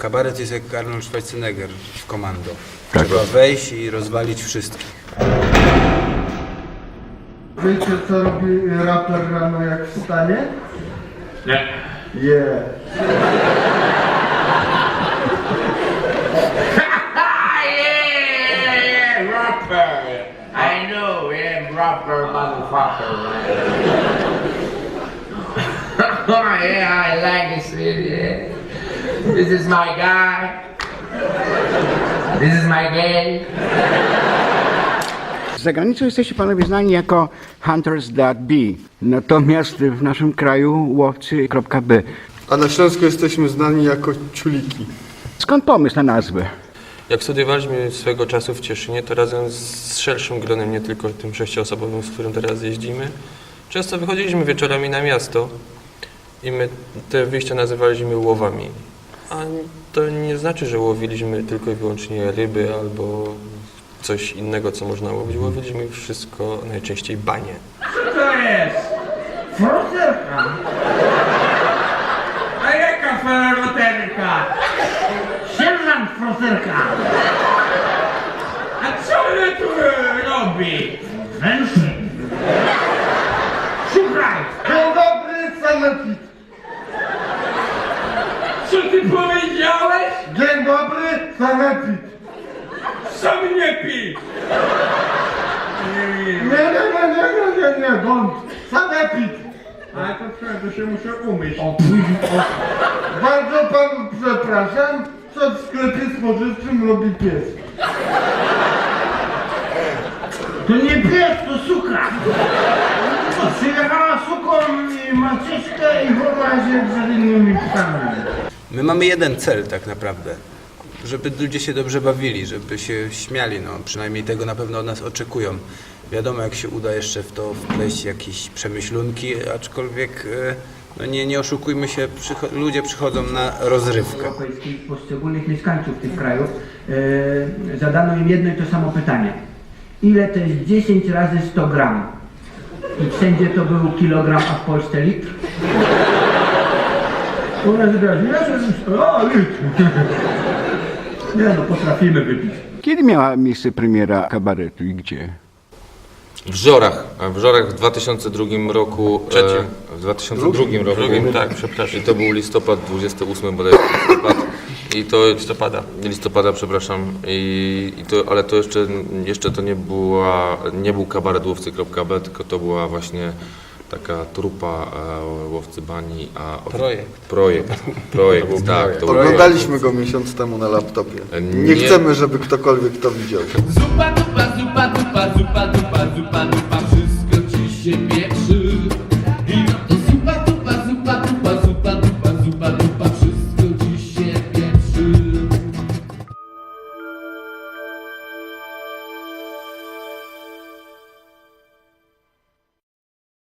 Kabaret jest jak Arnold Schwarzenegger w komando. Tak. Trzeba wejść i rozwalić wszystkich. Wiecie co robi raper rano jak wstanie? Nie. Je. Ah, yeah, yeah, rapper. I know, yeah, rapper, motherfucker. yeah, I like this yeah. This is my guy. This is my gay. Za granicą jesteście panowie znani jako Hunters That Be, natomiast w naszym kraju łowcy.b. A na Śląsku jesteśmy znani jako ciuliki. Skąd pomysł na nazwę? Jak studiowaliśmy swego czasu w Cieszynie, to razem z szerszym gronem, nie tylko tym sześcioosobowym, z którym teraz jeździmy, często wychodziliśmy wieczorami na miasto i my te wyjścia nazywaliśmy łowami. A to nie znaczy, że łowiliśmy tylko i wyłącznie ryby albo coś innego, co można łowić. Łowiliśmy wszystko, najczęściej banie. Co to jest? Froterka. A jaka froterka? Sierżant Froterka. A co on tu robi? Węszy. Słuchaj, Dzień dobry, sanepid. co ty powiedziałeś? Dzień dobry, sanepid. Co mnie pi? Nie, nie, nie, nie, nie, nie, nie, bądź. Sanepid. Ale to trzeba, to się muszę umyć. Bardzo panu przepraszam, co w sklepie spożywczym robi pies. To nie pies, to suka. Przyjechała suką i maciczkę i chowa się przed innymi psami. My mamy jeden cel tak naprawdę. Żeby ludzie się dobrze bawili, żeby się śmiali, no przynajmniej tego na pewno od nas oczekują. Wiadomo, jak się uda jeszcze w to wpleść jakieś przemyślunki, aczkolwiek e, no nie, nie oszukujmy się, przycho- ludzie przychodzą na rozrywkę. Europejskich poszczególnych mieszkańców tych krajów e, zadano im jedno i to samo pytanie. Ile to jest 10 razy 100 gram? I wszędzie to był kilogram, a w Polsce litr? U nas wyraźnie, ja się o, litr. Nie no, potrafimy wypić. Kiedy miała miejsce premiera kabaretu i gdzie? W Żorach, w Żorach w 2002 roku. Trzecim. E, w 2002 roku. Drugim, tak, przepraszam. I to był listopad, 28 bodajże listopad. I to Listopada. listopada, przepraszam. I, i to, ale to jeszcze, jeszcze to nie była, nie był kabaret łowcy.b, tylko to była właśnie taka trupa e, łowcy bani, a Projekt. projekt, projekt, tak. To był Oglądaliśmy go miesiąc temu na laptopie. Nie Nie. chcemy, żeby ktokolwiek to widział. Zupa, dupa, zupa,